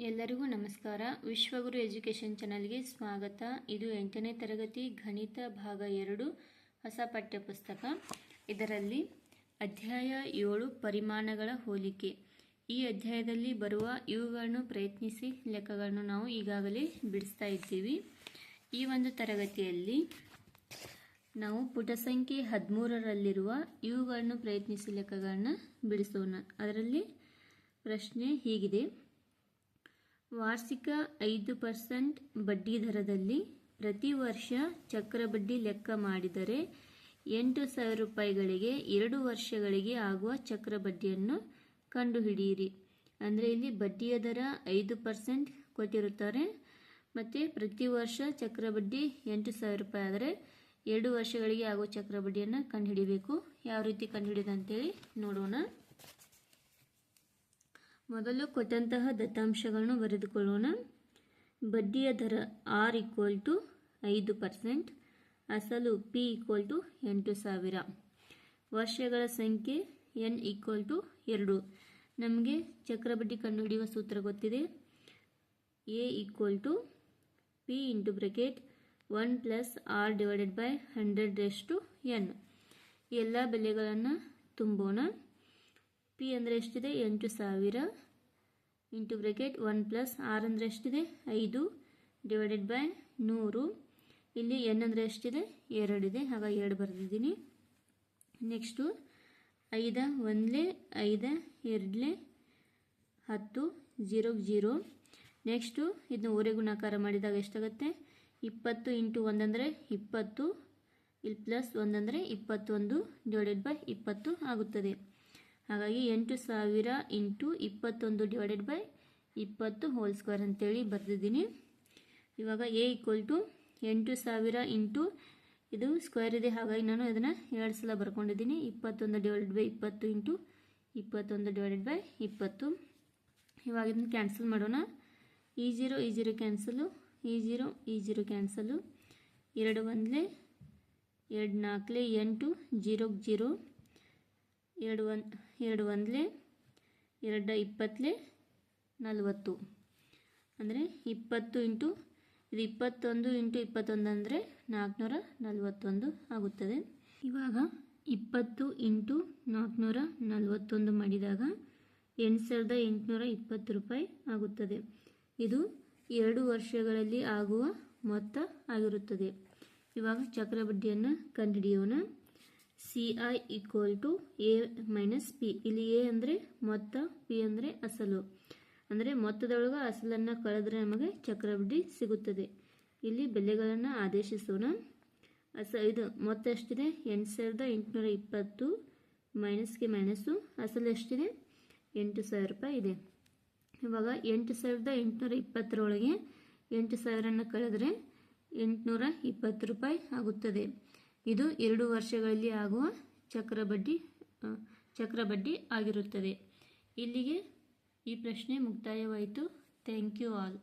ಎಲ್ಲರಿಗೂ ನಮಸ್ಕಾರ. ವಿಶ್ವಗುರು ಎಜುಕೇಷನ್ ಚಾನಲ್ಗೆ ಸ್ವಾಗತ. ಇದು ಎಂಟನೇ ತರಗತಿ ಗಣಿತ ಭಾಗ ಎರಡು, ಹೊಸ ಪಠ್ಯಪುಸ್ತಕ. ಇದರಲ್ಲಿ ಅಧ್ಯಾಯ ಏಳು ಪರಿಮಾಣಗಳ ಹೋಲಿಕೆ. ಈ ಅಧ್ಯಾಯದಲ್ಲಿ ಬರುವ ಇವುಗಳನ್ನು ಪ್ರಯತ್ನಿಸಿ ಲೆಕ್ಕಗಳನ್ನು ನಾವು ಈಗಾಗಲೇ ಬಿಡಿಸ್ತಾ ಇದ್ದೀವಿ. ಈ ಒಂದು ತರಗತಿಯಲ್ಲಿ ನಾವು ಪುಟ ಸಂಖ್ಯೆ ಹದಿಮೂರರಲ್ಲಿರುವ ಇವುಗಳನ್ನು ಪ್ರಯತ್ನಿಸಿ ಲೆಕ್ಕಗಳನ್ನು ಬಿಡಿಸೋಣ. ಅದರಲ್ಲಿ ಪ್ರಶ್ನೆ ಹೀಗಿದೆ. ವಾರ್ಷಿಕ ಐದು ಪರ್ಸೆಂಟ್ ಬಡ್ಡಿ ದರದಲ್ಲಿ ಪ್ರತಿ ವರ್ಷ ಚಕ್ರಬಡ್ಡಿ ಲೆಕ್ಕ ಮಾಡಿದರೆ ಎಂಟು ಸಾವಿರ ರೂಪಾಯಿಗಳಿಗೆ ಎರಡು ವರ್ಷಗಳಿಗೆ ಆಗುವ ಚಕ್ರ ಬಡ್ಡಿಯನ್ನು ಕಂಡುಹಿಡಿಯಿರಿ. ಅಂದರೆ ಇಲ್ಲಿ ಬಡ್ಡಿಯ ದರ ಐದು ಪರ್ಸೆಂಟ್ ಕೊಟ್ಟಿರುತ್ತಾರೆ. ಮತ್ತು ಪ್ರತಿ ವರ್ಷ ಚಕ್ರಬಡ್ಡಿ ಎಂಟು ಸಾವಿರ ರೂಪಾಯಿ ಆದರೆ ಎರಡು ವರ್ಷಗಳಿಗೆ ಆಗುವ ಚಕ್ರಬಡ್ಡಿಯನ್ನು ಕಂಡುಹಿಡಿಬೇಕು. ಯಾವ ರೀತಿ ಕಂಡುಹಿಡಿದಂತೇಳಿ ನೋಡೋಣ. ಮೊದಲು ಕೊಟ್ಟಂತಹ ದತ್ತಾಂಶಗಳನ್ನು ಬರೆದುಕೊಳ್ಳೋಣ. ಬಡ್ಡಿಯ ದರ ಆರ್ ಈಕ್ವಲ್ ಟು ಐದು ಪರ್ಸೆಂಟ್ ಅಸಲು ಪಿ ಈಕ್ವಲ್ ಟು ಎಂಟು ಸಾವಿರ. ವರ್ಷಗಳ ಸಂಖ್ಯೆ ಎನ್ ಈಕ್ವಲ್ ಟು ಎರಡು. ನಮಗೆ ಚಕ್ರಬಡ್ಡಿ ಕಂಡುಹಿಡಿಯುವ ಸೂತ್ರ ಗೊತ್ತಿದೆ. A equal to P into bracket one plus R divided by hundred to N ಎಲ್ಲ ಬೆಲೆಗಳನ್ನು ತುಂಬೋಣ. ಪಿ ಅಂದರೆ ಎಷ್ಟಿದೆ? ಎಂಟು ಸಾವಿರ into bracket one plus R ಅಂದರೆ ಎಷ್ಟಿದೆ? ಐದು ಡಿವೈಡೆಡ್ ಬೈ ನೂರು. ಇಲ್ಲಿ ಎನ್ ಅಂದರೆ ಎಷ್ಟಿದೆ? ಎರಡಿದೆ ಹಾಗಾಗಿ ಎರಡು ಬರೆದಿದ್ದೀನಿ. ನೆಕ್ಸ್ಟು ಐದ ಒಂದಲೇ ಐದ ಎರಡಲೇ ಹತ್ತು ಜೀರೋ ಜೀರೋ. ನೆಕ್ಸ್ಟು ಇದನ್ನ ಓರೆ ಗುಣಾಕಾರ ಮಾಡಿದಾಗ ಎಷ್ಟಾಗುತ್ತೆ? ಇಪ್ಪತ್ತು ಇಂಟು ಒಂದಂದರೆ ಇಪ್ಪತ್ತು. ಇಲ್ಲಿ ಪ್ಲಸ್ ಒಂದಂದರೆ ಇಪ್ಪತ್ತೊಂದು ಡಿವೈಡೆಡ್ ಬೈ ಇಪ್ಪತ್ತು ಆಗುತ್ತದೆ. ಹಾಗಾಗಿ ಎಂಟು ಸಾವಿರ ಇಂಟು ಇಪ್ಪತ್ತೊಂದು ಡಿವೈಡೆಡ್ ಬೈ ಇಪ್ಪತ್ತು ಹೋಲ್ ಸ್ಕ್ವೇರ್ ಅಂತೇಳಿ ಬರೆದಿದ್ದೀನಿ. ಇವಾಗ ಎ ಈಕ್ವಲ್ ಟು ಎಂಟು ಸಾವಿರ ಇಂಟು ಇದು ಸ್ಕ್ವೇರ್ ಇದೆ. ಹಾಗಾಗಿ ನಾನು ಅದನ್ನು ಎರಡು ಸಲ ಬರ್ಕೊಂಡಿದ್ದೀನಿ. ಇಪ್ಪತ್ತೊಂದು ಡಿವೈಡೆಡ್ ಬೈ ಇಪ್ಪತ್ತು ಇಂಟು ಇಪ್ಪತ್ತೊಂದು ಡಿವೈಡೆಡ್ ಬೈ ಇಪ್ಪತ್ತು. ಇವಾಗ ಇದನ್ನು ಕ್ಯಾನ್ಸಲ್ ಮಾಡೋಣ. ಈ ಜೀರೋ ಈ ಜೀರೋ ಕ್ಯಾನ್ಸಲು ಈ ಜೀರೋ ಈ ಜೀರೋ ಕ್ಯಾನ್ಸಲು ಎರಡು ಒಂದಲೇ, ಎರಡು ನಾಲ್ಕಲೇ, ಎಂಟು ಜೀರೋಗೆ ಜೀರೋ. ಎರಡು ಒನ್, ಎರಡು ಒಂದ್ಲೆ, ಎರಡು ಇಪ್ಪತ್ತಲೆ ನಲವತ್ತು. ಅಂದರೆ ಇಪ್ಪತ್ತು ಇಂಟು, ಇದು ಇಪ್ಪತ್ತೊಂದು ಇಂಟು ಇಪ್ಪತ್ತೊಂದು ಅಂದರೆ ನಾಲ್ಕುನೂರ ನಲವತ್ತೊಂದು ಆಗುತ್ತದೆ. ಇವಾಗ ಇಪ್ಪತ್ತು ಇಂಟು ನಾಲ್ಕುನೂರ ನಲವತ್ತೊಂದು ಮಾಡಿದಾಗ ಎಂಟು ಸಾವಿರದ ಎಂಟುನೂರ ಇಪ್ಪತ್ತು ರೂಪಾಯಿ ಆಗುತ್ತದೆ. ಇದು ಎರಡು ವರ್ಷಗಳಲ್ಲಿ ಆಗುವ ಮೊತ್ತ ಆಗಿರುತ್ತದೆ. ಇವಾಗ ಚಕ್ರಬಡ್ಡಿಯನ್ನು ಕಂಡುಹಿಡಿಯೋಣ. C I equal to A minus P ಇಲ್ಲಿ ಎ ಅಂದರೆ ಮೊತ್ತ ಪಿ ಅಂದರೆ ಅಸಲು. ಅಂದರೆ ಮೊತ್ತದೊಳಗೆ ಅಸಲನ್ನು ಕಳೆದ್ರೆ ನಮಗೆ ಚಕ್ರಬಡ್ಡಿ ಸಿಗುತ್ತದೆ. ಇಲ್ಲಿ ಬೆಲೆಗಳನ್ನು ಆದೇಶಿಸೋಣ. ಅಸ ಇದು ಮೊತ್ತ ಎಷ್ಟಿದೆ? ಎಂಟು ಸಾವಿರದ ಎಂಟುನೂರ ಇಪ್ಪತ್ತು ಮೈನಸ್ಗೆ ಮೈನಸ್ಸು ಅಸಲು ಎಷ್ಟಿದೆ? ಎಂಟು ಸಾವಿರ ರೂಪಾಯಿ ಇದೆ. ಇವಾಗ ಎಂಟು ಸಾವಿರದ ಎಂಟುನೂರ ಇಪ್ಪತ್ತರೊಳಗೆ ಎಂಟು ಸಾವಿರನ ಕಳೆದರೆ ಎಂಟುನೂರ ಇಪ್ಪತ್ತು ರೂಪಾಯಿ ಆಗುತ್ತದೆ. ಇದು ಎರಡು ವರ್ಷಗಳಲ್ಲಿ ಆಗುವ ಚಕ್ರಬಡ್ಡಿ ಚಕ್ರಬಡ್ಡಿ ಆಗಿರುತ್ತದೆ. ಇಲ್ಲಿಗೆ ಈ ಪ್ರಶ್ನೆ ಮುಕ್ತಾಯವಾಯಿತು. Thank you all